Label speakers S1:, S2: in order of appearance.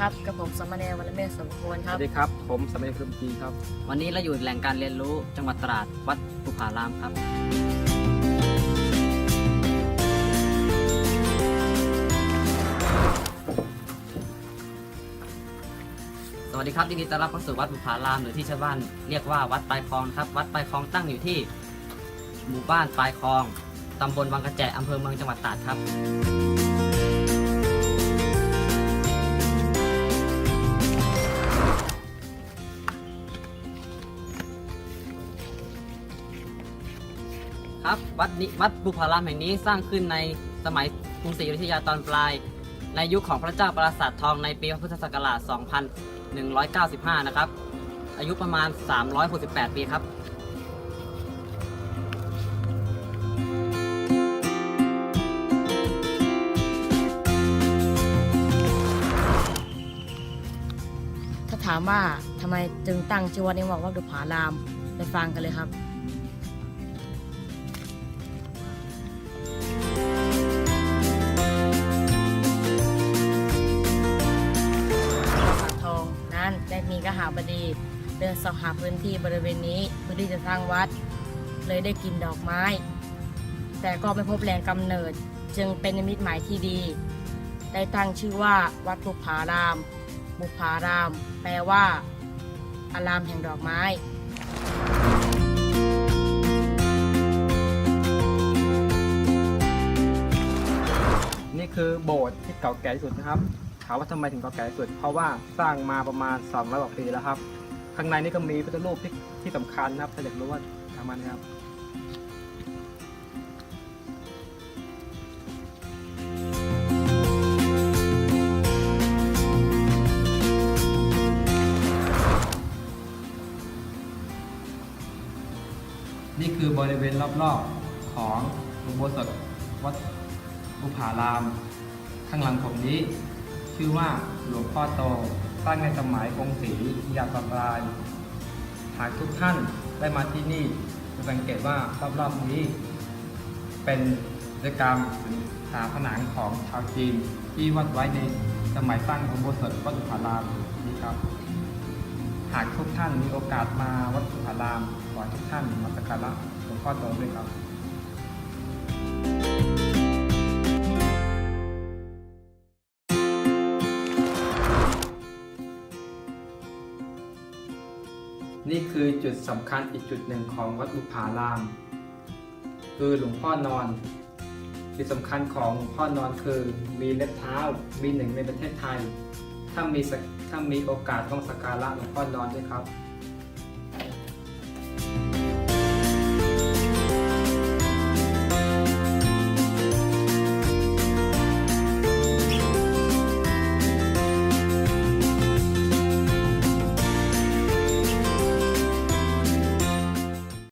S1: ครับกับผมสมณเณรวรเมศสมควร
S2: ส
S1: ครับ
S2: วัสดีครับ ผมสมัยพรมจีครับ
S3: วันนี้เราอยู่แหล่งการเรียนรู้จังหวัดตราดวัดภูผารามครับ สวัสดีครับยินดีต้อนรับเข้าสู่วัดภูผารามหรือที่ชาวบ้านเรียกว่าวัดปลายคลองครับ วัดปลายคลองตั้งอยู่ที่หมู่บ้านปลายคลองตำบลวังกระแจอำเภอเมืองจังหวัดตราดครับ ครับวัดนี้วัดบุพารามแห่งนี้สร้างขึ้นในสมัยกรุงศรีอยุธยาตอนปลาย ในยุคของพระเจ้าปราสาททองในปีพุทธศักราช 2195 นะครับ อายุประมาณ 368 ปีครับ
S1: ถ้าถามว่าทำไมจึงตั้งชื่อวัดนี้ว่าวัดบุผารามไปฟังกันเลยครับ กหาบดี เดินสอบหาพื้นที่บริเวณนี้เพื่อที่จะสร้างวัด เลยได้กินดอกไม้ แต่ก็ไม่พบแหล่งกำเนิดจึงเป็นนิมิตหมายที่ดี ได้ตั้งชื่อว่าวัดบุพาราม บุพาราม แปลว่า อารามแห่งดอกไม้
S2: นี่คือโบสถ์ที่เก่าแก่ที่สุดนะครับามว่าทำไมถึงเก่าแก่สุด เพราะว่าสร้างมาประมาณ200กว่าปีแล้วครับ ข้างในนี่ก็มีพระพุทธรูปที่ที่สำคัญนะครับ ถ้าอยากรู้ว่าทำมันะครับนี่คือบริเวณรอบๆของอุโบสถวัดบุพาราม ข้างหลังผมนี้ ชื่อว่าหลวงพ่อโตสร้างในสมัยกรุงศรีอยุธยาปลายหากทุกท่านได้มาที่นี่จะสังเกตว่ารอบๆนี้ เป็นกิจกรรมฝาผนังของชาวจีนที่วาดไว้ในสมัยสร้างอุโบสถวัดบุพารามนี้ครับ หากทุกท่านมีโอกาสมาวัดสุภารามขอให้ทุกท่านมาสักการะหลวงพ่อโตด้วยครับ นี่คือจุดสำคัญอีกจุดหนึ่งของวัดบุพาราม คือหลวงพ่อนอนจุดสำคัญของหลวงพ่อนอนคือมีเล็บเท้ามีหนึ่งในประเทศไทย ถ้ามีถ้ามีโอกาสต้องสักการะหลวงพ่อนอนด้วยครับ